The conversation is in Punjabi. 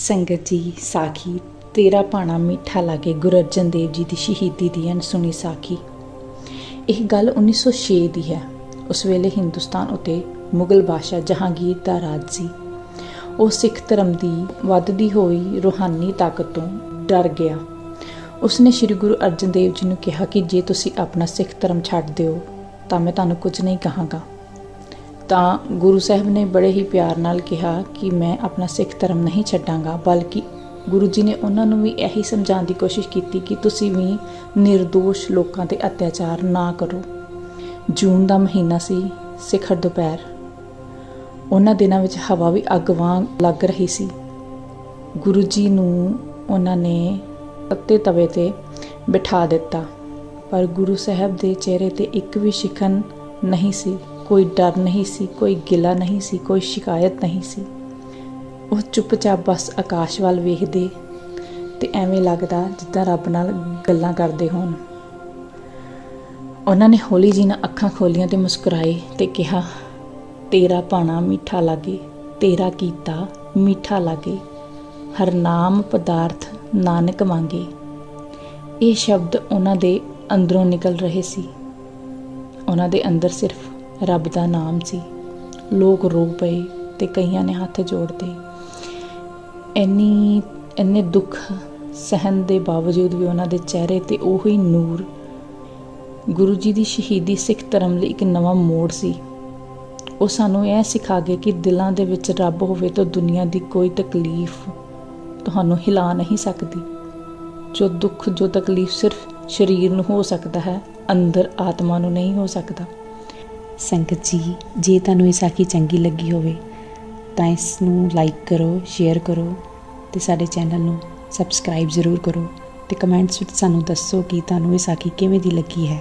ਸੰਗਤ ਜੀ, ਸਾਖੀ, ਤੇਰਾ ਭਾਣਾ ਮਿੱਠਾ ਲਾਗੇ ਗੁਰੂ ਅਰਜਨ ਦੇਵ ਜੀ ਦੀ ਸ਼ਹੀਦੀ ਦੀ ਅਨਸੁਣੀ ਸਾਖੀ। ਇਹ ਗੱਲ 1906 ਦੀ ਹੈ। ਉਸ ਵੇਲੇ ਹਿੰਦੁਸਤਾਨ ਉਤੇ ਮੁਗਲ ਬਾਦਸ਼ਾਹ ਜਹਾਂਗੀਰ ਦਾ ਰਾਜ ਸੀ। ਉਹ ਸਿੱਖ ਧਰਮ ਦੀ ਵੱਧਦੀ ਹੋਈ ਰੂਹਾਨੀ ਤਾਕਤ ਤੋਂ ਡਰ ਗਿਆ। ਉਸਨੇ ਸ੍ਰੀ ਗੁਰੂ ਅਰਜਨ ਦੇਵ ਜੀ ਨੂੰ ਕਿਹਾ ਕਿ ਜੇ ਤੁਸੀਂ ਆਪਣਾ ਸਿੱਖ ਧਰਮ ਛੱਡ ਦਿਓ, ਤਾਂ ਮੈਂ ਤੁਹਾਨੂੰ ਕੁਝ ਨਹੀਂ ਕਹਾਂਗਾ। ਤਾਂ ਗੁਰੂ ਸਾਹਿਬ ਨੇ ਬੜੇ ਹੀ ਪਿਆਰ ਨਾਲ ਕਿਹਾ ਕਿ ਮੈਂ ਆਪਣਾ ਸਿੱਖ ਧਰਮ ਨਹੀਂ ਛੱਡਾਂਗਾ, ਬਲਕਿ ਗੁਰੂ ਜੀ ਨੇ ਉਹਨਾਂ ਨੂੰ ਵੀ ਇਹੀ ਸਮਝਾਉਣ ਦੀ ਕੋਸ਼ਿਸ਼ ਕੀਤੀ ਕਿ ਤੁਸੀਂ ਵੀ નિર્ਦੋਸ਼ ਲੋਕਾਂ ਤੇ ਅਤਿਆਚਾਰ ਨਾ ਕਰੋ। ਜੂਨ ਦਾ ਮਹੀਨਾ ਸੀ, ਸਿਖਰ ਦੁਪਹਿਰ। ਉਹਨਾਂ ਦਿਨਾਂ ਵਿੱਚ ਹਵਾ ਵੀ ਅੱਗ ਵਾਂਗ ਲੱਗ ਰਹੀ ਸੀ। ਗੁਰੂ ਜੀ ਨੂੰ ਉਹਨਾਂ ਨੇ ਤੱਤੇ ਤਵੇ ਤੇ ਬਿਠਾ ਦਿੱਤਾ, ਪਰ ਗੁਰੂ ਸਾਹਿਬ ਦੇ ਚਿਹਰੇ ਤੇ ਇੱਕ ਵੀ ਸ਼ਿਕਨ ਨਹੀਂ ਸੀ। ਕੋਈ ਡਰ ਨਹੀਂ ਸੀ, ਕੋਈ ਗਿਲਾ ਨਹੀਂ ਸੀ, ਕੋਈ ਸ਼ਿਕਾਇਤ ਨਹੀਂ ਸੀ। ਉਹ ਚੁੱਪਚਾਪ ਬਸ ਆਕਾਸ਼ ਵੱਲ ਵੇਖਦੇ ਤੇ ਐਵੇਂ ਲੱਗਦਾ ਜਿੱਦਾਂ ਰੱਬ ਨਾਲ ਗੱਲਾਂ ਕਰਦੇ ਹੋਣ। ਉਹਨਾਂ ਨੇ ਹੌਲੀ ਜੀ ਨਾਲ ਅੱਖਾਂ ਖੋਲੀਆਂ ਤੇ ਮੁਸਕਰਾਏ ਤੇ ਕਿਹਾ, ਤੇਰਾ ਭਾਣਾ ਮਿੱਠਾ ਲਾਗੇ, ਤੇਰਾ ਕੀਤਾ ਮਿੱਠਾ ਲਾਗੇ। ਹਰ ਨਾਮ ਪਦਾਰਥ ਨਾਨਕ ਮੰਗੇ। ਇਹ ਸ਼ਬਦ ਉਹਨਾਂ ਦੇ ਅੰਦਰੋਂ ਨਿਕਲ ਰਹੇ ਸੀ। ਉਹਨਾਂ ਦੇ ਅੰਦਰ ਸਿਰਫ ਰੱਬ ਦਾ ਨਾਮ ਸੀ। ਲੋਕ ਰੋ ਪਏ ਤੇ ਕਈਆਂ ਨੇ ਹੱਥ ਜੋੜਦੇ। ਇੰਨੀ, ਇੰਨੇ ਦੁੱਖ ਸਹਿਣ ਦੇ ਬਾਵਜੂਦ ਵੀ ਉਹਨਾਂ ਦੇ ਚਿਹਰੇ ਤੇ ਉਹੀ ਨੂਰ ਗੁਰੂ ਜੀ ਦੀ ਸ਼ਹੀਦੀ ਸਿੱਖ ਧਰਮ ਲਈ ਇੱਕ ਨਵਾਂ ਮੋੜ ਸੀ। ਉਹ ਸਾਨੂੰ ਇਹ ਸਿਖਾ ਗਏ ਕਿ ਦਿਲਾਂ ਦੇ ਵਿੱਚ ਰੱਬ ਹੋਵੇ ਤਾਂ ਦੁਨੀਆ ਦੀ ਕੋਈ ਤਕਲੀਫ ਤੁਹਾਨੂੰ ਹਿਲਾ ਨਹੀਂ ਸਕਦੀ। ਜੋ ਦੁੱਖ, ਜੋ ਤਕਲੀਫ ਸਿਰਫ ਸਰੀਰ ਨੂੰ ਹੋ ਸਕਦਾ ਹੈ, ਅੰਦਰ ਆਤਮਾ ਨੂੰ ਨਹੀਂ ਹੋ ਸਕਦਾ। ਸੰਗਤ ਜੀ, ਜੇ ਤੁਹਾਨੂੰ ਇਹ ਸਾਖੀ ਚੰਗੀ ਲੱਗੀ ਹੋਵੇ, ਤਾਂ ਇਸ ਨੂੰ ਲਾਈਕ ਕਰੋ ਸ਼ੇਅਰ ਕਰੋ ਤੇ ਸਾਡੇ ਚੈਨਲ ਨੂੰ ਸਬਸਕ੍ਰਾਈਬ ਜ਼ਰੂਰ ਕਰੋ ਤੇ ਕਮੈਂਟਸ ਵਿੱਚ ਸਾਨੂੰ ਦੱਸੋ ਕਿ ਤੁਹਾਨੂੰ ਇਹ ਸਾਖੀ ਕਿਵੇਂ ਦੀ ਲੱਗੀ ਹੈ।